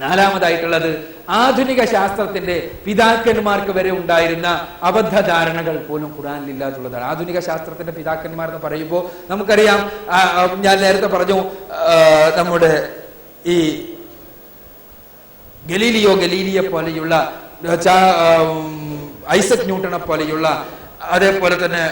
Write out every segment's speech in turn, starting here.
നാലാമതായിട്ടുള്ളത് ആധുനിക ശാസ്ത്രത്തിന്റെ പിതാക്കന്മാർക്ക് വരെ ഉണ്ടായിരുന്ന അബദ്ധധാരണകൾ പോലും ഖുറാനിൽ ഇല്ലാത്തുള്ളതാണ് ആധുനിക ശാസ്ത്രത്തിന്റെ പിതാക്കന്മാർ എന്ന് പറയുമ്പോൾ നമുക്കറിയാം ഞാൻ നേരത്തെ പറഞ്ഞു നമ്മുടെ ഈ ഗലീലിയോ ഗലീലിയെ പോലെയുള്ള ഐസക് ന്യൂട്ടനെ പോലെയുള്ള അതേപോലെ തന്നെ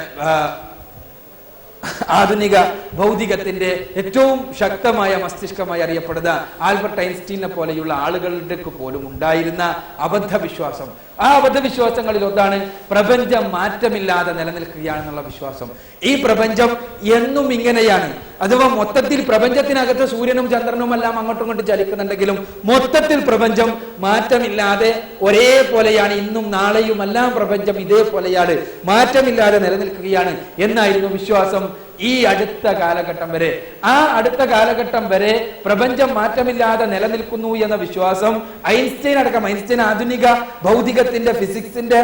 ആധുനിക ഭൗതികത്തിന്റെ ഏറ്റവും ശക്തമായ മസ്തിഷ്കമായി അറിയപ്പെടുന്ന ആൽബർട്ട് ഐൻസ്റ്റീനെ പോലെയുള്ള ആളുകളുടെ പോലും ഉണ്ടായിരുന്ന അബദ്ധവിശ്വാസം. ആ അബദ്ധവിശ്വാസങ്ങളിൽ ഒന്നാണ് പ്രപഞ്ചം മാറ്റമില്ലാതെ നിലനിൽക്കുകയാണെന്നുള്ള വിശ്വാസം. ഈ പ്രപഞ്ചം എന്നും ഇങ്ങനെയാണ്. അഥവാ മൊത്തത്തിൽ പ്രപഞ്ചത്തിനകത്ത് സൂര്യനും ചന്ദ്രനും എല്ലാം അങ്ങോട്ടും ഇങ്ങോട്ടും ചലിക്കുന്നുണ്ടെങ്കിലും മൊത്തത്തിൽ പ്രപഞ്ചം മാറ്റമില്ലാതെ ഒരേപോലെയാണ്. ഇന്നും നാളെയും എല്ലാം പ്രപഞ്ചം ഇതേപോലെയാണ്. മാറ്റമില്ലാതെ നിലനിൽക്കുകയാണ്. എന്നായിരുന്നു വിശ്വാസം. ഈ അടുത്ത കാലഘട്ടം വരെ ആ അടുത്ത കാലഘട്ടം വരെ പ്രപഞ്ചം മാറ്റമില്ലാതെ നിലനിൽക്കുന്നു എന്ന വിശ്വാസം ഐൻസ്റ്റൈൻ അടക്കം ഐൻസ്റ്റൈൻ ആധുനിക ഭൗതികത്തിന്റെ ഫിസിക്സിന്റെ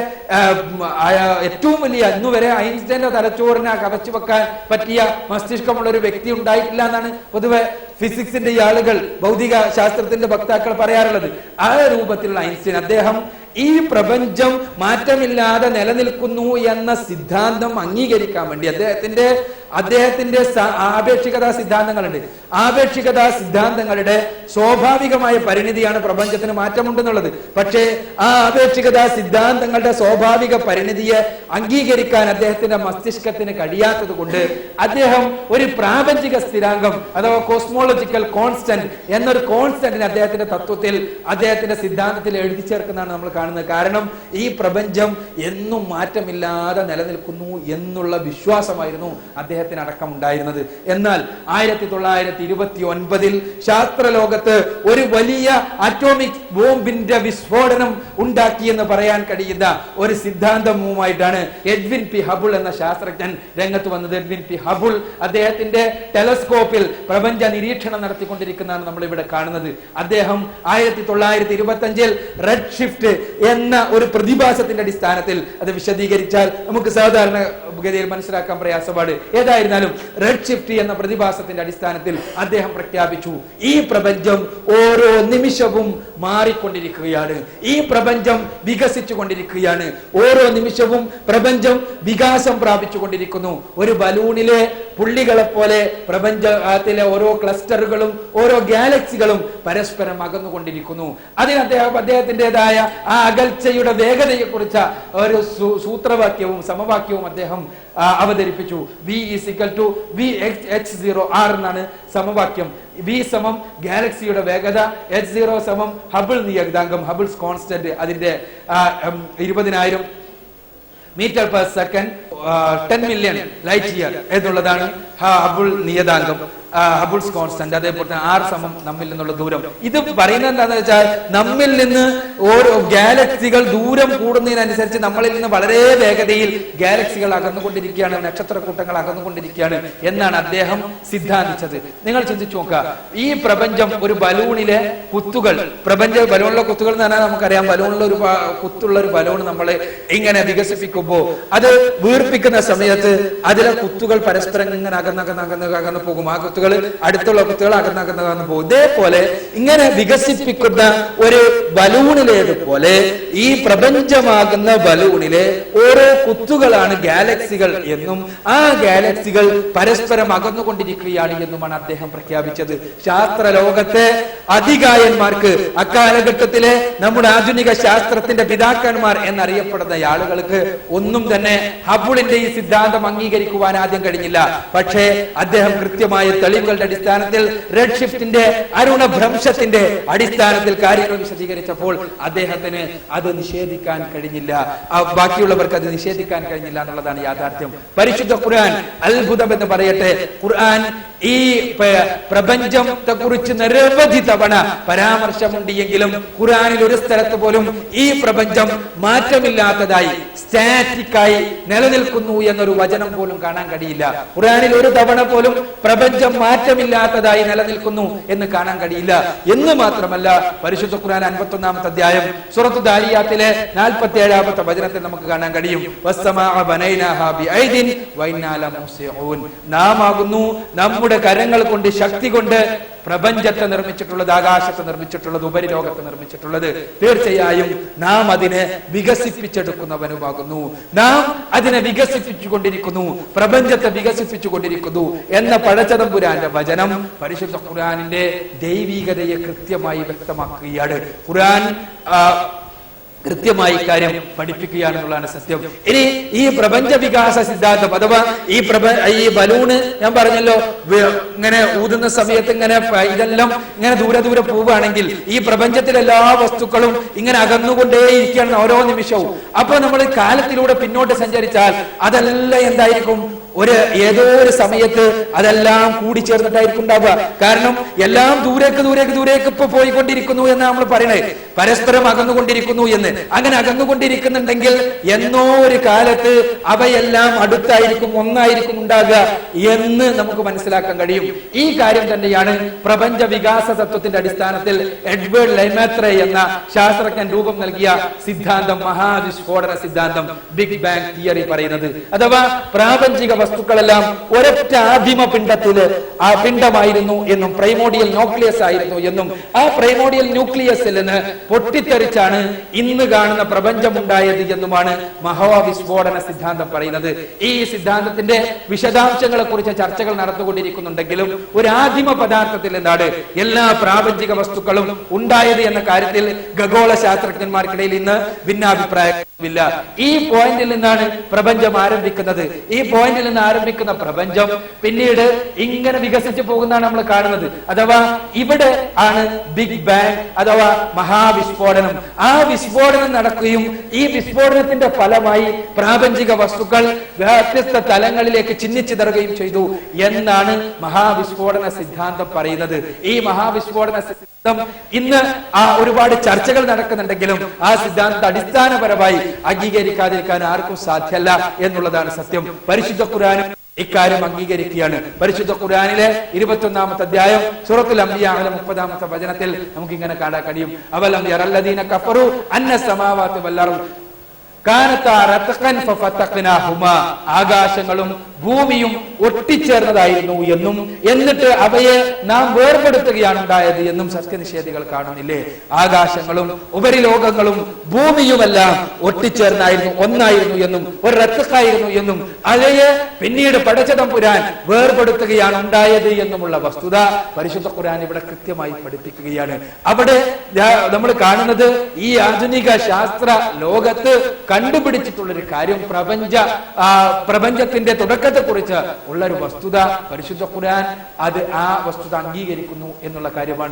ഏറ്റവും വലിയ ഇന്നു വരെ ഐൻസ്റ്റൈന്റെ തലച്ചോറിനെ കവച്ചു വെക്കാൻ പറ്റിയ മസ്തിഷ്കമുള്ള ഒരു വ്യക്തി ഉണ്ടായിട്ടില്ല എന്നാണ് പൊതുവെ ഫിസിക്സിന്റെ ആളുകൾ ഭൗതിക ശാസ്ത്രത്തിന്റെ വക്താക്കൾ പറയാറുള്ളത് ആ രൂപത്തിലുള്ള ഐൻസ്റ്റീൻ അദ്ദേഹം ഈ പ്രപഞ്ചം മാറ്റമില്ലാതെ നിലനിൽക്കുന്നു എന്ന സിദ്ധാന്തം അംഗീകരിക്കാൻ വേണ്ടി അദ്ദേഹത്തിന്റെ അദ്ദേഹത്തിന്റെ ആപേക്ഷികതാ സിദ്ധാന്തങ്ങളുണ്ട്. ആപേക്ഷികതാ സിദ്ധാന്തങ്ങളുടെ സ്വാഭാവികമായ പരിണിതിയാണ് പ്രപഞ്ചത്തിന് മാറ്റമുണ്ടെന്നുള്ളത്. പക്ഷേ ആ ആപേക്ഷികതാ സിദ്ധാന്തങ്ങളുടെ സ്വാഭാവിക പരിണിതിയെ അംഗീകരിക്കാൻ അദ്ദേഹത്തിന്റെ മസ്തിഷ്കത്തിന് കഴിയാത്തത് കൊണ്ട് അദ്ദേഹം ഒരു പ്രാപഞ്ചിക സ്ഥിരാംഗം അഥവാ കോസ്മോളജിക്കൽ കോൺസ്റ്റന്റ് എന്നൊരു കോൺസ്റ്റന്റിനെ അദ്ദേഹത്തിന്റെ തത്വത്തിൽ അദ്ദേഹത്തിന്റെ സിദ്ധാന്തത്തിൽ എഴുതി ചേർക്കുന്നതാണ് നമ്മൾ കാണുന്നത്. കാരണം ഈ പ്രപഞ്ചം എന്നും മാറ്റമില്ലാതെ നിലനിൽക്കുന്നു എന്നുള്ള വിശ്വാസമായിരുന്നു അദ്ദേഹത്തിന് അടക്കം ഉണ്ടായിരുന്നത് എന്നാൽ ആയിരത്തി തൊള്ളായിരത്തി ഇരുപത്തി ഒൻപതിൽ ശാസ്ത്രലോകത്ത് ഒരു വലിയ അറ്റോമിക് ബോംബിന്റെ വിസ്ഫോടനം ഉണ്ടാക്കിയെന്ന് പറയാൻ കഴിയുന്ന ഒരു സിദ്ധാന്തവുമായിട്ടാണ് എഡ്വിൻ പി ഹബുൾ എന്ന ശാസ്ത്രജ്ഞൻ രംഗത്ത് വന്നത്. എഡ്വിൻ പി ഹബുൾ അദ്ദേഹത്തിന്റെ ടെലസ്കോപ്പിൽ പ്രപഞ്ച നിരീക്ഷണം നടത്തിക്കൊണ്ടിരിക്കുന്നതാണ് നമ്മൾ ഇവിടെ കാണുന്നത്. അദ്ദേഹം ആയിരത്തി തൊള്ളായിരത്തി ഇരുപത്തി അഞ്ചിൽ റെഡ് ഷിഫ്റ്റ് എന്ന ഒരു പ്രതിഭാസത്തിന്റെ അടിസ്ഥാനത്തിൽ അത് വിശദീകരിച്ചാൽ നമുക്ക് സാധാരണ ഗതിയിൽ മനസ്സിലാക്കാൻ പ്രയാസമാണ് ഏതായിരുന്നാലും റെഡ് ഷിഫ്റ്റ് എന്ന പ്രതിഭാസത്തിന്റെ അടിസ്ഥാനത്തിൽ അദ്ദേഹം പ്രഖ്യാപിച്ചു. ഈ പ്രപഞ്ചം ഓരോ നിമിഷവും മാറിക്കൊണ്ടിരിക്കുകയാണ്. ഈ പ്രപഞ്ചം വികസിച്ചു കൊണ്ടിരിക്കുകയാണ് ഓരോ നിമിഷവും പ്രപഞ്ചം വികാസം പ്രാപിച്ചു കൊണ്ടിരിക്കുന്നു ഒരു ബലൂണിലെ പുള്ളികളെ പോലെ പ്രപഞ്ചത്തിലെ ഓരോ ക്ലസ്റ്ററുകളും ഓരോ ഗാലക്സികളും പരസ്പരം അകന്നുകൊണ്ടിരിക്കുന്നു. അതിന് അദ്ദേഹം അദ്ദേഹത്തിന്റെതായ ആ അകൽച്ചയുടെ വേഗതയെക്കുറിച്ച ഒരു സൂത്രവാക്യവും സമവാക്യവും അദ്ദേഹം അവതരിപ്പിച്ചു. V is equal to V H H zero R എന്നാണ് സമവാക്യം. വി സമം ഗാലക്സിയുടെ വേഗത എച്ച് സീറോ സമം ഹബിൾ നിയതാങ്കം. ഹബിൾസ് കോൺസ്റ്റന്റ് അതിന്റെ ഇരുപതിനായിരം metre per second ten million light year എന്നുള്ളതാണ് ഹബിൾ നിയതാംഗം ഹബിൾസ് കോൺസ്റ്റന്റ് അതേപോലെ തന്നെ ആർ സമം നമ്മിൽ നിന്നുള്ള ദൂരം. ഇത് പറയുന്നത് എന്താണെന്ന് വെച്ചാൽ നമ്മിൽ നിന്ന് ഓരോ ഗാലക്സികൾ ദൂരം കൂടുന്നതിനനുസരിച്ച് നമ്മളിൽ നിന്ന് വളരെ വേഗതയിൽ ഗാലക്സികൾ അകന്നുകൊണ്ടിരിക്കുകയാണ് നക്ഷത്രക്കൂട്ടങ്ങൾ അകന്നുകൊണ്ടിരിക്കുകയാണ് എന്നാണ് അദ്ദേഹം സിദ്ധാന്തിച്ചത്. നിങ്ങൾ ചിന്തിച്ചു നോക്കുക. ഈ പ്രപഞ്ചം ഒരു ബലൂണിലെ കുത്തുകൾ. പ്രപഞ്ച ബലൂണിലെ കുത്തുകൾ എന്ന് പറഞ്ഞാൽ നമുക്കറിയാം. ബലൂണിലെ ഒരു കുത്തുള്ള ഒരു ബലൂൺ നമ്മൾ ഇങ്ങനെ വികസിപ്പിക്കുമ്പോൾ അത് വീർപ്പിക്കുന്ന സമയത്ത് അതിലെ കുത്തുകൾ പരസ്പരം ഇങ്ങനെ അകന്നകന്ന് അകന്ന് പോകും. ആ കുത്തുകൾ അടുത്തുള്ള കുത്തുകൾ അകന്നകന്ന് അകന്ന് പോകും. ഇതേപോലെ ഇങ്ങനെ വികസിപ്പിക്കുന്ന ഒരു ബലൂണിലേതുപോലെ ഈ പ്രപഞ്ചമാകുന്ന ബലൂണിലെ ഓരോ കുത്തുകളാണ് ഗാലക്സികൾ എന്നും ആ ഗാലക്സികൾ പരസ്പരം അകന്നുകൊണ്ടിരിക്കുകയാണ് എന്നുമാണ് അദ്ദേഹം പ്രഖ്യാപിച്ചത്. ശാസ്ത്ര ലോകത്തെ അധികായന്മാർക്ക് അക്കാലഘട്ടത്തിലെ നമ്മുടെ ആധുനിക ശാസ്ത്രത്തിന്റെ പിതാക്കന്മാർ എന്നറിയപ്പെടുന്ന ആളുകൾക്ക് ഒന്നും തന്നെ ഹബിളിന്റെ ഈ സിദ്ധാന്തം അംഗീകരിക്കുവാൻ ആദ്യം കഴിഞ്ഞില്ല. പക്ഷേ അദ്ദേഹം കൃത്യമായ തെളിവുകളുടെ അടിസ്ഥാനത്തിൽ റെഡ് ഷിഫ്റ്റിന്റെ അരുണഭ്രംശത്തിന്റെ അടിസ്ഥാനത്തിൽ കാര്യങ്ങൾ വിശദീകരിച്ചപ്പോൾ അദ്ദേഹത്തിന് അത് നിഷേധിക്കാൻ കഴിഞ്ഞില്ല. ബാക്കിയുള്ളവർക്ക് അത് നിഷേധിക്കാൻ കഴിഞ്ഞില്ല എന്നുള്ളതാണ് യാഥാർത്ഥ്യം. പരിശുദ്ധ ഖുർആൻ അത്ഭുതം എന്ന് പറയട്ടെ. ഖുർആൻ ഈ പ്രപഞ്ചത്തെ കുറിച്ച് നിരവധി തവണ പരാമർശമുണ്ട് എങ്കിലും ഖുർആനിൽ ഒരു സ്ഥലത്ത് പോലും ഈ പ്രപഞ്ചം മാറ്റമില്ലാത്തതായി സ്റ്റാറ്റിക്കായി നിലനിൽക്കുന്നു എന്നൊരു വചനം പോലും കാണാൻ കഴിയില്ല. ഖുർആനിൽ ഒരു തവണ പോലും പ്രപഞ്ചം മാറ്റമില്ലാത്തതായി നിലനിൽക്കുന്നു എന്ന് കാണാൻ കഴിയില്ല. എന്ന് മാത്രമല്ല പരിശുദ്ധ ഖുർആൻ അൻപത്തി ഒന്നാമത്തെ അധ്യായം സുറത്ത് ദാരിയാത്തിലെ നാൽപ്പത്തി ഏഴാമത്തെ വചനത്തെ നമുക്ക് കാണാൻ കഴിയും. നാമാകുന്നു നമ്മുടെ കരങ്ങൾ കൊണ്ട് ശക്തി കൊണ്ട് പ്രപഞ്ചത്തെ നിർമ്മിച്ചിട്ടുള്ളത് ആകാശത്തെ നിർമ്മിച്ചിട്ടുള്ളത് ഉപരിലോകത്തെ നിർമ്മിച്ചിട്ടുള്ളത്. തീർച്ചയായും നാം അതിനെ വികസിപ്പിച്ചെടുക്കുന്നവനുമാകുന്നു. നാം അതിനെ വികസിപ്പിച്ചുകൊണ്ടിരിക്കുന്നു പ്രപഞ്ചത്തെ വികസിപ്പിച്ചുകൊണ്ടിരിക്കുന്നു എന്ന പഴച്ചതമ്പുരാന്റെ വചനം പരിശുദ്ധ ഖുർആനിന്റെ ദൈവീകതയെ കൃത്യമായി വ്യക്തമാക്കുകയാണ്. ഖുർആൻ കൃത്യമായി കാര്യം പഠിപ്പിക്കുകയാണെന്നുള്ളതാണ് സത്യം. ഇനി ഈ പ്രപഞ്ച വികാസ സിദ്ധാന്തം അഥവാ ഈ പ്രപ ഈ ബലൂണ് ഞാൻ പറഞ്ഞല്ലോ ഇങ്ങനെ ഊതുന്ന സമയത്ത് ഇങ്ങനെ ഇതെല്ലാം ഇങ്ങനെ ദൂരെ ദൂരെ പോവുകയാണെങ്കിൽ ഈ പ്രപഞ്ചത്തിലെ എല്ലാ വസ്തുക്കളും ഇങ്ങനെ അകന്നുകൊണ്ടേയിരിക്കുകയാണ് ഓരോ നിമിഷവും. അപ്പൊ നമ്മൾ കാലത്തിലൂടെ പിന്നോട്ട് സഞ്ചരിച്ചാൽ അതെല്ലാം എന്തായിരിക്കും? ഒരു ഏതോ ഒരു സമയത്ത് അതെല്ലാം കൂടി ചേർന്നിട്ടായിരിക്കും ഉണ്ടാവുക. കാരണം എല്ലാം ദൂരേക്ക് ദൂരേക്ക് ദൂരേക്ക് ഇപ്പൊ പോയിക്കൊണ്ടിരിക്കുന്നു എന്ന് നമ്മൾ പറയണേ. പരസ്പരം അകന്നുകൊണ്ടിരിക്കുന്നു എന്ന്. അങ്ങനെ അകന്നുകൊണ്ടിരിക്കുന്നുണ്ടെങ്കിൽ എന്നോ ഒരു കാലത്ത് അവയെല്ലാം അടുത്തായിരിക്കും ഒന്നായിരിക്കും ഉണ്ടാകുക എന്ന് നമുക്ക് മനസ്സിലാക്കാൻ കഴിയും. ഈ കാര്യം തന്നെയാണ് പ്രപഞ്ച വികാസ തത്വത്തിന്റെ അടിസ്ഥാനത്തിൽ എഡ്വേർഡ് ലൈമാത്ര എന്ന ശാസ്ത്രജ്ഞൻ രൂപം നൽകിയ സിദ്ധാന്തം മഹാവിസ്ഫോടന സിദ്ധാന്തം ബിഗ് ബാങ് തിയറി പറയുന്നത്. അഥവാ പ്രാപഞ്ചിക വസ്തുക്കളെല്ലാം ഒരൊറ്റ ആദിമ പിണ്ടത്തിൽ ആ പിണ്ടമായിരുന്നു എന്നും പ്രൈമോഡിയൽ ന്യൂക്ലിയസ് ആയിരുന്നു എന്നും ആ പ്രൈമോഡിയൽ ന്യൂക്ലിയസിൽ നിന്ന് പൊട്ടിത്തെറിച്ചാണ് ഇന്ന് കാണുന്ന പ്രപഞ്ചമുണ്ടായത് എന്നുമാണ് മഹാവിസ്ഫോടന സിദ്ധാന്തം പറയുന്നത്. ഈ സിദ്ധാന്തത്തിന്റെ വിശദാംശങ്ങളെ കുറിച്ച് ചർച്ചകൾ നടന്നുകൊണ്ടിരിക്കുന്നുണ്ടെങ്കിലും ഒരു ആദിമ പദാർത്ഥത്തിൽ എന്താണ് എല്ലാ പ്രാപഞ്ചിക വസ്തുക്കളും ഉണ്ടായത് എന്ന കാര്യത്തിൽ ഖഗോള ശാസ്ത്രജ്ഞന്മാർക്കിടയിൽ ഇന്ന് ഭിന്നാഭിപ്രായമില്ല ഈ പോയിന്റിൽ നിന്നാണ് പ്രപഞ്ചം ആരംഭിക്കുന്നത്. ഈ പോയിന്റിൽ നിന്ന് ആരംഭിക്കുന്ന പ്രപഞ്ചം പിന്നീട് ഇങ്ങനെ വികസിച്ചു പോകുന്നതാണ് നമ്മൾ കാണുന്നത്. അഥവാ ഇവിടെ ആണ് ബിഗ് ബാങ് അഥവാ മഹാവിസ്ഫോടനം. ആ വിസ്ഫോടനം നടക്കുകയും ഈ വിസ്ഫോടനത്തിന്റെ ഫലമായി പ്രാപഞ്ചിക വസ്തുക്കൾ വ്യത്യസ്ത തലങ്ങളിലേക്ക് ചിന്നിച്ചിതറുകയും ചെയ്തു എന്നാണ് മഹാവിസ്ഫോടന സിദ്ധാന്തം പറയുന്നത്. ഈ മഹാവിസ്ഫോടന ഇന്ന് ആ ഒരുപാട് ചർച്ചകൾ നടക്കുന്നുണ്ടെങ്കിലും ആ സിദ്ധാന്തത്തെ അടിസ്ഥാനപരമായി അംഗീകരിക്കാതിരിക്കാൻ ആർക്കും സാധ്യല്ല എന്നുള്ളതാണ് സത്യം. പരിശുദ്ധ ഖുർആനും ഇക്കാര്യം അംഗീകരിക്കുകയാണ്. പരിശുദ്ധ ഖുർആനിലെ ഇരുപത്തൊന്നാമത്തെ അധ്യായം സൂറത്തുൽ അംബിയാവിലെ മുപ്പതാമത്തെ വചനത്തിൽ നമുക്ക് ഇങ്ങനെ കാണാൻ കഴിയും. അവലം കഫറു അന്ന സമാവാത്ത് വല്ലറും. ആകാശങ്ങളും ഭൂമിയും ഒട്ടിച്ചേർന്നതായിരുന്നു എന്നും എന്നിട്ട് അവയെ നാം വേർപെടുത്തുകയാണ് ഉണ്ടായത് എന്നും സത്യനിഷേധികൾ കാണുന്നില്ലേ? ആകാശങ്ങളും ഉപരിലോകങ്ങളും ഭൂമിയുമെല്ലാം ഒട്ടിച്ചേർന്നായിരുന്നു ഒന്നായിരുന്നു എന്നും ഒരു റത്തക്കായിരുന്നു എന്നും അവയെ പിന്നീട് പടച്ചതം പുരാൻ വേർപെടുത്തുകയാണ് ഉണ്ടായത് എന്നുമുള്ള വസ്തുത പരിശുദ്ധ ഖുരാൻ ഇവിടെ കൃത്യമായി പഠിപ്പിക്കുകയാണ്. അവിടെ നമ്മൾ കാണുന്നത് ഈ ആധുനിക ശാസ്ത്ര ലോകത്ത് കണ്ടുപിടിച്ചിട്ടുള്ള ഒരു കാര്യം പ്രപഞ്ച പ്രപഞ്ചത്തിന്റെ തുടക്കത്തെ കുറിച്ച് ഉള്ള ഒരു വസ്തുത പരിശുദ്ധ ഖുർആൻ അത് ആ വസ്തുത അംഗീകരിക്കുന്നു എന്നുള്ള കാര്യമാണ്